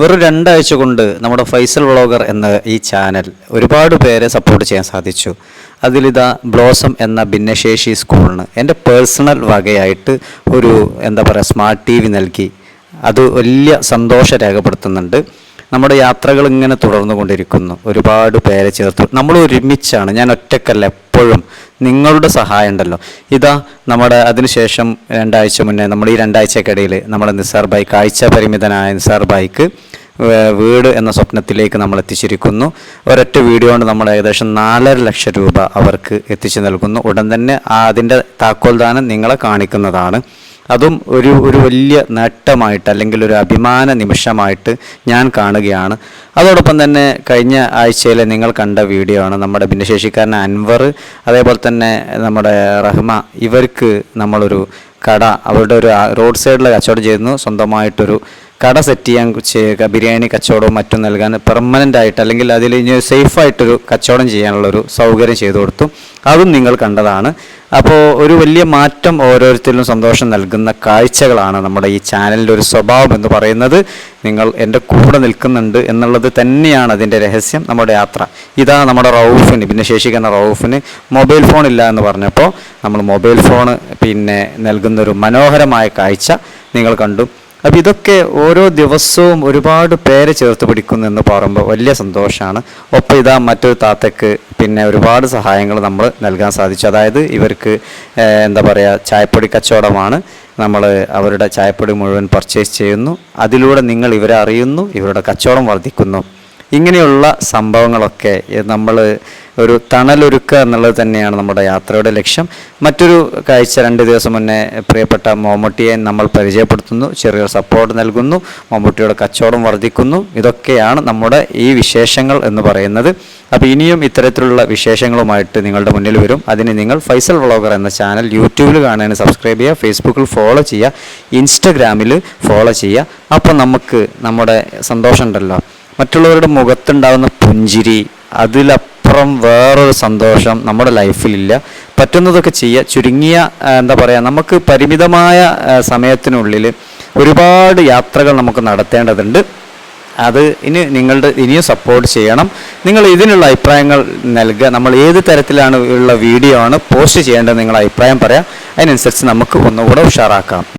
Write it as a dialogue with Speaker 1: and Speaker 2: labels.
Speaker 1: വെറും രണ്ടാഴ്ച കൊണ്ട് നമ്മുടെ ഫൈസൽ വ്ളോഗർ എന്ന ഈ ചാനൽ ഒരുപാട് പേരെ സപ്പോർട്ട് ചെയ്യാൻ സാധിച്ചു. അതിലിതാ ബ്ലോസം എന്ന ഭിന്നശേഷി സ്കൂളിന് എന്റെ പേഴ്സണൽ വകയായിട്ട് ഒരു എന്താ പറയുക സ്മാർട്ട് ടി വി നൽകി. അത് വലിയ സന്തോഷം രേഖപ്പെടുത്തുന്നുണ്ട്. നമ്മുടെ യാത്രകൾ ഇങ്ങനെ തുടർന്നു കൊണ്ടിരിക്കുന്നു. ഒരുപാട് പേരെ ചേർത്ത്. നമ്മൾ ഒരുമിച്ചാണ്. ഞാൻ ഒറ്റക്കല്ല എപ്പോഴും നിങ്ങളുടെ സഹായം ഉണ്ടല്ലോ. ഇതാ നമ്മുടെ അതിനുശേഷം രണ്ടാഴ്ച മുന്നേ നമ്മൾ ഈ രണ്ടാഴ്ചക്കിടയിൽ നമ്മുടെ നിസാർ ബായി കാഴ്ച പരിമിതനായ നിസാർ ബായിക്ക് വീട് എന്ന സ്വപ്നത്തിലേക്ക് നമ്മൾ എത്തിച്ചിരിക്കുന്നു. ഒരൊറ്റ വീഡിയോ കൊണ്ട് നമ്മൾ ഏകദേശം നാലര ലക്ഷം രൂപ അവർക്ക് എത്തിച്ചു നൽകുന്നു. ഉടൻ തന്നെ അതിന്റെ താക്കോൽദാനം നിങ്ങളെ കാണിക്കുന്നതാണ്. അതും ഒരു ഒരു വലിയ നേട്ടമായിട്ട് അല്ലെങ്കിൽ ഒരു അഭിമാന നിമിഷമായിട്ട് ഞാൻ കാണുകയാണ്. അതോടൊപ്പം തന്നെ കഴിഞ്ഞ ആഴ്ചയിൽ നിങ്ങൾ കണ്ട വീഡിയോ ആണ് നമ്മുടെ ഭിന്നശേഷിക്കാരൻ അൻവർ അതേപോലെ തന്നെ നമ്മുടെ റഹ്മ ഇവർക്ക് നമ്മളൊരു കട അവരുടെ ഒരു റോഡ് സൈഡിൽ കച്ചവടം ചെയ്യുന്നു സ്വന്തമായിട്ടൊരു കട സെറ്റ് ചെയ്യാൻ ചെയ്യുക ബിരിയാണി കച്ചവടവും മറ്റും നൽകാൻ പെർമനന്റ് ആയിട്ട് അല്ലെങ്കിൽ അതിൽ ഇനി സേഫായിട്ടൊരു കച്ചവടം ചെയ്യാനുള്ളൊരു സൗകര്യം ചെയ്തു കൊടുത്തു. അതും നിങ്ങൾ കണ്ടതാണ്. അപ്പോൾ ഒരു വലിയ മാറ്റം ഓരോരുത്തരിലും സന്തോഷം നൽകുന്ന കാഴ്ചകളാണ് നമ്മുടെ ഈ ചാനലിന്റെ ഒരു സ്വഭാവം എന്ന് പറയുന്നത്. നിങ്ങൾ എന്റെ കൂടെ നിൽക്കുന്നുണ്ട് എന്നുള്ളത് തന്നെയാണ് അതിന്റെ രഹസ്യം നമ്മുടെ യാത്ര. ഇതാ നമ്മുടെ റൌഫിന് പിന്നെ ശേഷിക്കുന്ന റൌഫിന് മൊബൈൽ ഫോൺ ഇല്ല എന്ന് പറഞ്ഞപ്പോൾ നമ്മൾ മൊബൈൽ ഫോൺ പിന്നെ നൽകുന്നൊരു മനോഹരമായ കാഴ്ച നിങ്ങൾ കണ്ടു. അപ്പം ഇതൊക്കെ ഓരോ ദിവസവും ഒരുപാട് പേരെ ചേർത്ത് പിടിക്കുന്നു എന്ന് പറയുമ്പോൾ വലിയ സന്തോഷമാണ്. ഒപ്പം ഇതാ മറ്റൊരു താത്തക്ക് പിന്നെ ഒരുപാട് സഹായങ്ങൾ നമ്മൾ നൽകാൻ സാധിച്ചു. അതായത് ഇവർക്ക് എന്താ പറയുക ചായപ്പൊടി കച്ചവടമാണ്. നമ്മൾ അവരുടെ ചായപ്പൊടി മുഴുവൻ പർച്ചേസ് ചെയ്യുന്നു. അതിലൂടെ നിങ്ങൾ ഇവരെ അറിയുന്നു ഇവരുടെ കച്ചവടം വർദ്ധിക്കുന്നു. ഇങ്ങനെയുള്ള സംഭവങ്ങളൊക്കെ നമ്മൾ ഒരു തണലൊരുക്കുക എന്നുള്ളത് തന്നെയാണ് നമ്മുടെ യാത്രയുടെ ലക്ഷ്യം. മറ്റൊരു കാഴ്ച രണ്ട് ദിവസം മുന്നേ പ്രിയപ്പെട്ട മമ്മൂട്ടിയെ നമ്മൾ പരിചയപ്പെടുത്തുന്നു. ചെറിയൊരു സപ്പോർട്ട് നൽകുന്നു. മമ്മൂട്ടിയുടെ കച്ചവടം വർദ്ധിക്കുന്നു. ഇതൊക്കെയാണ് നമ്മുടെ ഈ വിശേഷങ്ങൾ എന്ന് പറയുന്നത്. അപ്പോൾ ഇനിയും ഇത്തരത്തിലുള്ള വിശേഷങ്ങളുമായിട്ട് നിങ്ങളുടെ മുന്നിൽ വരും. അതിന് നിങ്ങൾ ഫൈസൽ വ്ളോഗർ എന്ന ചാനൽ യൂട്യൂബിൽ കാണാൻ സബ്സ്ക്രൈബ് ചെയ്യുക ഫേസ്ബുക്കിൽ ഫോളോ ചെയ്യുക ഇൻസ്റ്റഗ്രാമിൽ ഫോളോ ചെയ്യുക. അപ്പോൾ നമുക്ക് നമ്മുടെ സന്തോഷം ഉണ്ടല്ലോ മറ്റുള്ളവരുടെ മുഖത്തുണ്ടാകുന്ന പുഞ്ചിരി അതിലപ്പുറം വേറൊരു സന്തോഷം നമ്മുടെ ലൈഫിലില്ല. പറ്റുന്നതൊക്കെ ചെയ്യുക. ചുരുങ്ങിയ എന്താ പറയുക നമുക്ക് പരിമിതമായ സമയത്തിനുള്ളിൽ ഒരുപാട് യാത്രകൾ നമുക്ക് നടത്തേണ്ടതുണ്ട്. അത് ഇനി നിങ്ങളുടെ ഇനിയും സപ്പോർട്ട് ചെയ്യണം. നിങ്ങൾ ഇതിനുള്ള അഭിപ്രായങ്ങൾ നൽകുക. നമ്മൾ ഏത് തരത്തിലാണ് ഉള്ള വീഡിയോ ആണ് പോസ്റ്റ് ചെയ്യേണ്ടത് നിങ്ങളുടെ അഭിപ്രായം പറയാം. അതിനനുസരിച്ച് നമുക്ക് ഒന്നുകൂടെ ഉഷാറാക്കാം.